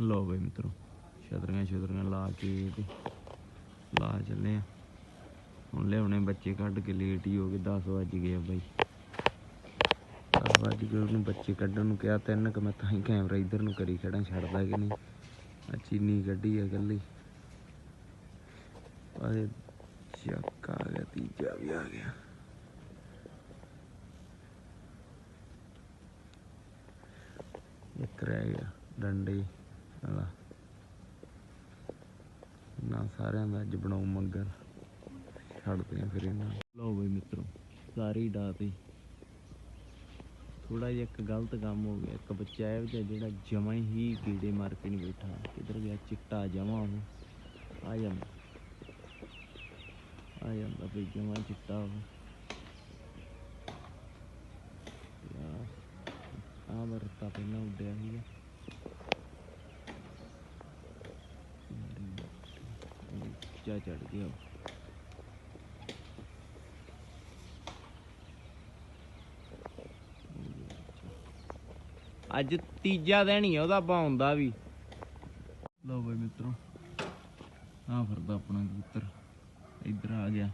ਲੋ ਬਈ ਮਿੱਤਰੋ, ਛਤਰੀਆਂ ਛਤਰੀਆਂ ਲਾ ਕੇ ਤੇ ਲਾ ਚੱਲੇ ਆ। ਹੁਣ ਲਿਆਉਣੇ ਬੱਚੇ ਕੱਢ ਕੇ ਲੇਟ ਹੀ ਹੋ ਗਏ 10 ਵੱਜ ਗਏ ਆ ਬਈ। 10 ਵੱਜ ਗਏ, ਉਹਨੂੰ ਬੱਚੇ ਕੱਢਣ ਨੂੰ ਕਿਹਾ, ਤਿੰਨ ਕਿ ਮੈਂ ਤਾਂ ਹੀ ਕੈਮਰਾ ਇੱਧਰ ਨੂੰ ਕਰੀ ਖੜਾ ਛੱਡਦਾ ਕਿ ਨਹੀਂ? ਆ ਚੀਨੀ ਕੱਢੀ ਆ ਗੱਲੀ ਆਏ ਚੱਕ ਆ ਗਿਆ, ਤੀਜਾ ਵੀ ਆ ਗਿਆ। ਇੱਕ ਰਹਿ ਗਿਆ, ਡੰਡੇ। ਵਾਲਾ ਨਾ ਸਾਰਿਆਂ ਦਾ ਅੱਜ ਬਣਾਉ ਮੰਗਰ ਛੱਡਦੇ ਆ ਫਿਰ ਇਹਨਾਂ ਲਓ ਬਈ ਮਿੱਤਰੋ, ਸਾਰੀ ਡਾਤੀ ਥੋੜਾ ਜਿਹਾ ਇੱਕ ਗਲਤ ਕੰਮ ਹੋ ਗਿਆ। ਇੱਕ ਬੱਚਾ ਹੈ ਵਿਚਾਰਾ ਜਿਹੜਾ ਜਮਾ ਹੀ ਕੀੜੇ ਮਾਰ ਕੇ ਨਹੀਂ ਬੈਠਾ। ਕਿੱਧਰ ਗਿਆ? ਚਿੱਟਾ ਜਮਾ ਉਹ। ਆ ਜਾਂਦਾ। ਆ ਜਾਂਦਾ ਬਈ ਜਮਾ ਚਿੱਟਾ ਉਹ। ਆ ਵਰਤਾ ਪਹਿਲਾਂ ਉੱਡਿਆ ਸੀਗਾ। ਚਾ ਚੜ ਗਿਆ। ਅੱਜ ਤੀਜਾ ਦਿਨ ਹੀ ਆ ਉਹਦਾ ਪਾਉਣ ਦਾ ਵੀ। ਲਓ ਬਈ ਮਿੱਤਰੋ ਆ ਫਿਰਦਾ ਆਪਣਾ ਕਬੂਤਰ। ਇੱਧਰ ਆ ਗਿਆ।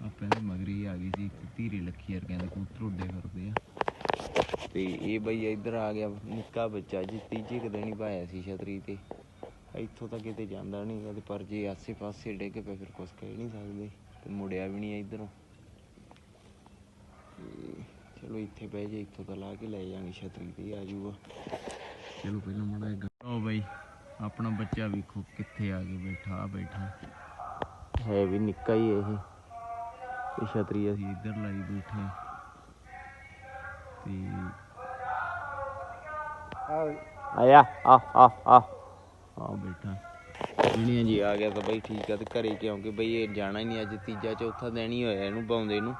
ਆਪਾਂ ਦੇ ਮਗਰੀ ਆ ਗਈ ਸੀ ਧੀਰੇ ਲੱਖੀ ਵਰਗਿਆਂ ਦੇ ਕਬੂਤਰ ਉੱਡੇ ਫਿਰਦੇ ਆ। ਤੇ ਇਹ ਬਈ ਇੱਧਰ ਆ ਗਿਆ ਨਿੱਕਾ ਬੱਚਾ ਜੀ ਤੀਜੇ ਕੁ ਦਿਨ ਹੀ ਪਾਇਆ ਸੀ ਛਤਰੀ ਤੇ। ਇੱਥੋਂ ਤਾਂ ਕਿਤੇ ਜਾਂਦਾ ਨਹੀਂ ਕਦੇ ਪਰ ਜੇ ਆਸੇ ਪਾਸੇ ਡਿੱਗ ਪਏ ਫਿਰ ਕੁਛ ਕਹਿ ਨਹੀਂ ਸਕਦੇ ਤੇ ਮੁੜਿਆ ਵੀ ਨਹੀਂ ਇਧਰੋਂ। ਚਲੋ ਇੱਥੇ ਬਹਿ ਜੇ ਇੱਥੋਂ ਤਾਂ ਲਾ ਕੇ ਲੈ ਜਾਾਂਗੇ ਛਤਰੀ ਤੇ ਆ ਜਾਊਗਾ। ਚਲੋ ਪਹਿਲਾਂ ਮੜਾ ਓ ਬਈ ਆਪਣਾ ਬੱਚਾ ਵੇਖੋ ਕਿੱਥੇ ਆ ਕੇ ਬੈਠਾ ਆ ਬੈਠਾ। ਹੈ ਵੀ ਨਿੱਕਾ ਹੀ ਇਹ। ਤੇ ਛਤਰੀ ਅਸੀਂ ਇੱਧਰ ਲਾਈ ਬੈਠੇ ਆ। ਤੇ ਆਇਆ ਆ ਆ ਆ। ਆ ਬੈਠਾ। ਜਿਹੜੀਆਂ ਜੀ ਆ ਗਿਆ ਤਾਂ ਬਈ ਠੀਕ ਆ ਤੇ ਘਰੇ ਕਿਉਂਕਿ ਬਈ ਇਹ ਜਾਣਾ ਹੀ ਨਹੀਂ ਅੱਜ ਤੀਜਾ ਚੌਥਾ ਦਿਨ ਹੀ ਹੋਇਆ ਇਹਨੂੰ ਪਾਉਂਦੇ ਨੂੰ।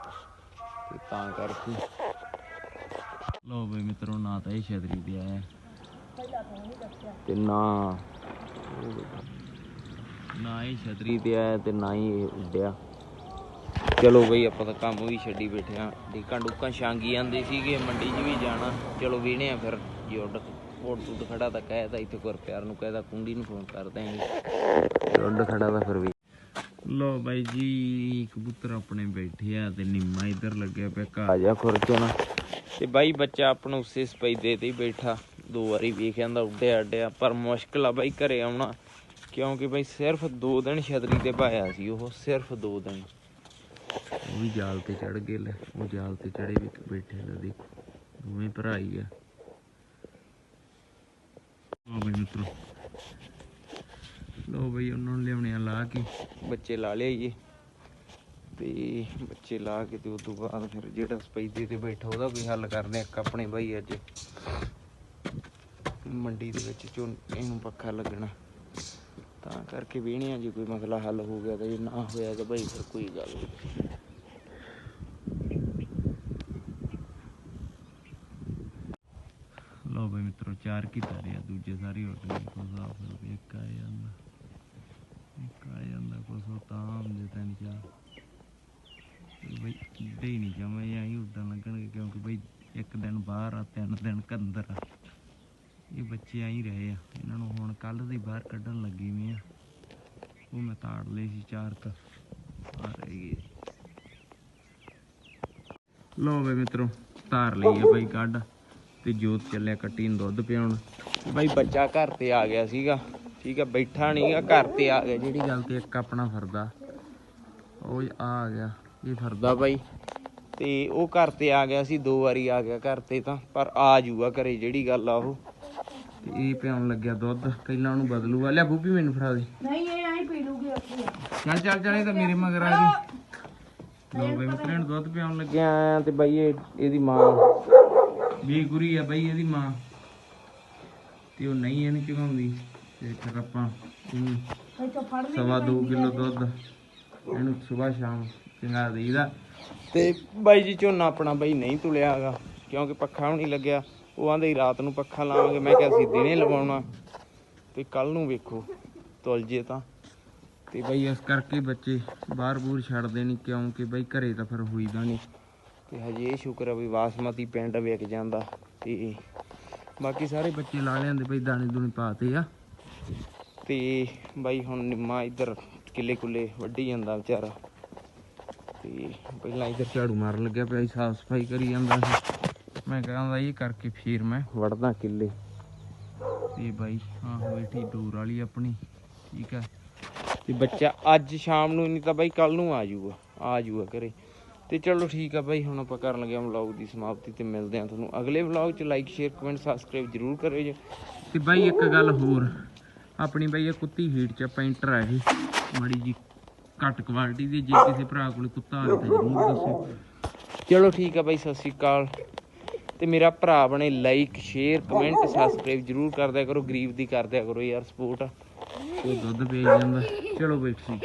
ਤੇ ਤਾਂ ਕਰਕੇ। ਲੋ ਬਈ ਮਿੱਤਰੋ ਨਾ ਤਾਂ ਇਹ ਛਤਰੀ ਤੇ ਆਇਆ ਤੇ ਨਾ ਨਾ ਹੀ ਛਤਰੀ ਤੇ ਆਇਆ ਤੇ ਨਾ ਹੀ ਇਹ ਉੱਡਿਆ। ਚਲੋ ਬਈ ਆਪਾਂ ਤਾਂ ਕੰਮ ਵੀ ਛੱਡੀ ਬੈਠੇ ਆ ਡੀਕਾਂ ਡੁੱਕਾਂ ਛਾਂਗੀ ਜਾਂਦੇ ਸੀਗੇ ਮੰਡੀ 'ਚ ਵੀ ਜਾਣਾ। ਚਲੋ ਵੀਣੇ ਆ ਫਿਰ ਜੇ ਉੱਡ ਉੱਡ ਉੱਡ ਖੜਾ ਤਾਂ ਕਹਿ ਤਾਂ ਇੱਥੇ ਗੁਰ ਪਿਆਰ ਨੂੰ ਕਹਿਦਾ ਕੁੰਡੀ ਨੂੰ ਫੋਨ ਕਰ ਦਾਂਗੇ ਉੱਡ ਖੜਾ ਤਾਂ ਫਿਰ ਵੀ। ਲੋ ਬਾਈ ਜੀ ਕਬੂਤਰ ਆਪਣੇ ਬੈਠੇ ਆ ਤੇ ਨਿੰਮਾ ਇੱਧਰ ਲੱਗਿਆ ਪਿਆ ਘਾ ਜਾ ਖੁਰਚਣਾ ਤੇ ਬਾਈ ਬੱਚਾ ਆਪਣਾ ਉਸੇ ਸਪੈਦੇ ਤੇ ਹੀ ਬੈਠਾ। ਦੋ ਵਾਰੀ ਵੇਖ ਜਾਂਦਾ ਉੱਡਿਆ ਅੱਡਿਆ ਪਰ ਮੁਸ਼ਕਲ ਆ ਬਾਈ ਘਰੇ ਆਉਣਾ। ਕਿਉਂਕਿ ਬਾਈ ਸਿਰਫ 2 ਦਿਨ ਛਤਰੀ ਤੇ ਪਾਇਆ ਸੀ ਉਹ ਸਿਰਫ 2 ਦਿਨ। ਉਹ ਵੀ ਜਾਲ ਤੇ ਚੜ ਗਏ ਲੈ ਉਹ ਜਾਲ ਤੇ ਚੜੇ ਵੀ ਬੈਠੇ ਲੈ ਦੇਖੋ। ਦੋਵੇਂ ਭਰਾ ਹੀ ਆ। ਆ ਬਈ ਮਿੱਤਰੋ। ਲੋ ਬਈ ਉਹਨਾਂ ਨੂੰ ਲਿਆਉਣੇ ਆ ਲਾ ਕੇ। ਬੱਚੇ ਲਾ ਲਿਆਈਏ ਤੇ ਬੱਚੇ ਲਾ ਕੇ ਤੇ ਉਸ ਤੋਂ ਬਾਅਦ ਫਿਰ ਜਿਹੜਾ ਸਪੈਦੇ ਤੇ ਬੈਠਾ ਉਹਦਾ ਵੀ ਹੱਲ ਕਰਦੇ ਆ ਇੱਕ ਆਪਣੇ ਬਾਈ ਅੱਜ। ਮੰਡੀ ਦੇ ਵਿੱਚ ਝੋਨ ਇਹਨੂੰ ਪੱਖਾ ਲੱਗਣਾ। ਤਾਂ ਕਰਕੇ ਵੀਣੇ ਆ ਜੇ ਕੋਈ ਮਸਲਾ ਹੱਲ ਹੋ ਗਿਆ ਤਾਂ ਜੇ ਨਾ ਹੋਇਆ ਤਾਂ ਬਾਈ ਫਿਰ ਕੋਈ ਗੱਲ ਨਹੀਂ ਲਓ ਬਈ ਮਿੱਤਰੋ, ਚਾਰ ਕੀ ਤਾਰੇ ਆ? ਦੂਜੇ ਸਾਰੇ ਉੱਡ ਗਏ ਕੁਛ ਆ ਫਿਰ ਇੱਕ ਆ ਜਾਂਦਾ। ਇੱਕ ਆ ਜਾਂਦਾ ਕੁਛ ਤਾਂ ਹੁੰਦੇ ਤਿੰਨ ਚਾਰ ਬਈ ਇੱਦਾਂ ਹੀ ਨਹੀਂ ਜਮੇ ਆਈ ਉੱਡਣ ਲੱਗਣਗੇ, ਕਿਉਂਕਿ ਬਈ ਇੱਕ ਦਿਨ ਬਾਹਰ ਆ, ਤਿੰਨ ਦਿਨ ਕੰਦਰ ਆ। ਇਹ ਬੱਚੇ ਆਈ ਰਹੇ ਆ। ਇਹਨਾਂ ਨੂੰ ਹੁਣ ਕੱਲ ਦੀ ਬਾਹਰ ਕੱਢਣ ਲੱਗੀ ਵੀ ਆ। ਉਹ ਮੈਂ ਤਾੜ ਲਈ ਸੀ ਚਾਰ ਕ ਆ ਰਹਿ ਲੋ ਬਈ ਮਿੱਤਰੋ, ਤਾਰ ਲਈ ਆ ਬਈ ਕੱਢ। ਤੇ ਜੋਤ ਚੱਲਿਆ ਕੱਟੀ ਨੂੰ ਦੁੱਧ ਪਿਆਉਣ। ਬਾਈ ਬੱਚਾ ਘਰ ਤੇ ਆ ਗਿਆ ਸੀਗਾ। ਠੀਕ ਆ ਬੈਠਾ ਨਹੀਂਗਾ ਘਰ ਤੇ ਆ ਗਿਆ। ਜਿਹੜੀ ਗੱਲ ਤੇ ਇੱਕ ਆਪਣਾ ਫਰਦਾ ਉਹ ਆ ਆ ਗਿਆ ਇਹ ਫਰਦਾ ਬਾਈ। ਤੇ ਉਹ ਘਰ ਤੇ ਆ ਗਿਆ ਸੀ ਦੋ ਵਾਰੀ ਆ ਗਿਆ ਘਰ ਤੇ ਤਾਂ ਪਰ ਆ ਜੂਗਾ ਘਰੇ ਜਿਹੜੀ ਗੱਲ ਆ ਉਹ। ਤੇ ਇਹ ਪਿਆਉਣ ਲੱਗਿਆ ਦੁੱਧ ਪਹਿਲਾਂ ਉਹਨੂੰ ਬਦਲੂਗਾ। ਲਿਆ ਬੂਬੀ ਮੈਨੂੰ ਫੜਾ ਦੇ। ਨਹੀਂ ਇਹ ਆਈ ਪੀ ਲੂਗੀ ਆਪਣੀ ਚੱਲ ਚੱਲ ਚੱਲ ਇਹ ਤਾਂ ਮੇਰੇ ਮਗਰ ਆ ਗਈ ਲੋ ਬਈ ਮਿੱਤਰਾਂ ਦੁੱਧ ਪਿਆਉਣ ਲੱਗਿਆ। ਤੇ ਬਾਈ ਇਹ ਇਹਦੀ ਮਾਂ ਵੀ ਗੁਰੀ ਆ ਬਾਈ ਇਹਦੀ ਮਾਂ। ਤੇ ਉਹ ਨਹੀਂ ਇਹਨੂੰ ਚਗਾਉਂਦੀ। ਤੇ ਫਿਰ ਆਪਾਂ ਸਵਾ 2 ਕਿਲੋ ਦੁੱਧ। ਇਹਨੂੰ ਸਵੇਰ ਸ਼ਾਮ ਚੰਗਾ ਦੇਈਦਾ। ਤੇ ਬਾਈ ਜੀ ਝੋਨਾ ਆਪਣਾ ਬਾਈ ਨਹੀਂ ਤੁਲਿਆਗਾ ਕਿਉਂਕਿ ਪੱਖਾ ਵੀ ਨਹੀਂ ਲੱਗਿਆ। ਉਹ ਆਂਦੇ ਰਾਤ ਨੂੰ ਪੱਖਾ ਲਾਵਾਂਗੇ। ਮੈਂ ਕਿਹਾ ਅਸੀਂ ਦਿਨੇ ਲਵਾਉਣਾ। ਤੇ ਕੱਲ ਨੂੰ ਵੇਖੋ ਤੁਲ ਜੇ ਤਾਂ। ਤੇ ਬਾਈ ਇਸ ਕਰਕੇ ਬੱਚੇ ਬਾਹਰ ਬੂਰ ਛੱਡਦੇ ਨਹੀਂ ਕਿਉਂਕਿ ਬਾਈ ਘਰੇ ਤਾਂ ਫਿਰ ਹੋਈਦਾ ਨਹੀਂ ਤੇ ਹਜੇ ਇਹ ਸ਼ੁਕਰ ਆ ਵੀ ਬਾਸਮਤੀ ਪਿੰਡ ਵਿਕ ਜਾਂਦਾ ਤੇ ਬਾਕੀ ਸਾਰੇ ਬੱਚੇ ਲਾ ਲਿਆਂਦੇ ਬਈ ਦਾਣੇ ਦੂਣੇ ਪਾਤੇ ਆ। ਤੇ ਬਾਈ ਹੁਣ ਨਿੰਮਾ ਇੱਧਰ ਕਿੱਲੇ ਕੁੱਲੇ ਵੱਢੀ ਜਾਂਦਾ ਵਿਚਾਰਾ। ਤੇ ਪਹਿਲਾਂ ਇੱਧਰ ਝਾੜੂ ਮਾਰਨ ਲੱਗਿਆ ਪਿਆ ਸਾਫ਼ ਸਫ਼ਾਈ ਕਰੀ ਜਾਂਦਾ ਸੀ। ਮੈਂ ਕਹਿੰਦਾ ਇਹ ਕਰਕੇ ਫੇਰ ਮੈਂ ਵੜਦਾ ਕਿੱਲੇ। ਤੇ ਬਾਈ ਆਹ ਬੈਠੀ ਡੋਰ ਵਾਲੀ ਆਪਣੀ, ਠੀਕ ਆ। ਤੇ ਬੱਚਾ ਅੱਜ ਸ਼ਾਮ ਨੂੰ, ਨਹੀਂ ਤਾਂ ਬਾਈ ਕੱਲ ਨੂੰ ਆ ਜਾਊਗਾ ਆ ਜਾਊਗਾ ਘਰੇ। ਤੇ ਚਲੋ ਠੀਕ ਆ ਬਾਈ, ਹੁਣ ਆਪਾਂ ਕਰਨ ਲੱਗੇ ਹਾਂ ਵਲੌਗ ਦੀ ਸਮਾਪਤੀ ਤੇ ਮਿਲਦੇ ਹਾਂ ਤੁਹਾਨੂੰ ਅਗਲੇ ਵਲੌਗ 'ਚ। ਲਾਈਕ ਸ਼ੇਅਰ ਕਮੈਂਟ ਸਬਸਕ੍ਰਾਈਬ ਜਰੂਰ ਕਰਿਓ ਜੀ। ਤੇ ਬਾਈ ਇੱਕ ਗੱਲ ਹੋਰ, ਆਪਣੀ ਬਾਈ ਇਹ ਕੁੱਤੀ ਹੀਟ 'ਚ ਪੈਂਟਰ ਆ ਇਹ। ਮਾੜੀ ਜੀ ਘੱਟ ਕੁਆਲਿਟੀ ਦੀ, ਜੇ ਕਿਸੇ ਭਰਾ ਕੋਲ ਕੁੱਤਾ ਹੋਵੇ ਤਾਂ ਜਰੂਰ ਦੱਸੋ। ਚਲੋ ਠੀਕ ਆ ਬਾਈ, ਸਤਿ ਸ਼੍ਰੀ ਅਕਾਲ। ਤੇ ਮੇਰਾ ਭਰਾ ਬਣੇ ਲਾਈਕ ਸ਼ੇਅਰ ਕਮੈਂਟ ਸਬਸਕ੍ਰਾਈਬ ਜਰੂਰ ਕਰਦਿਆ ਕਰੋ। ਗਰੀਬ ਦੀ ਕਰਦਿਆ ਕਰੋ ਯਾਰ ਸਪੋਰਟ ਉਹ ਦੁੱਧ ਵੇਚ ਜਾਂਦਾ। ਚਲੋ ਬਈ, ਠੀਕ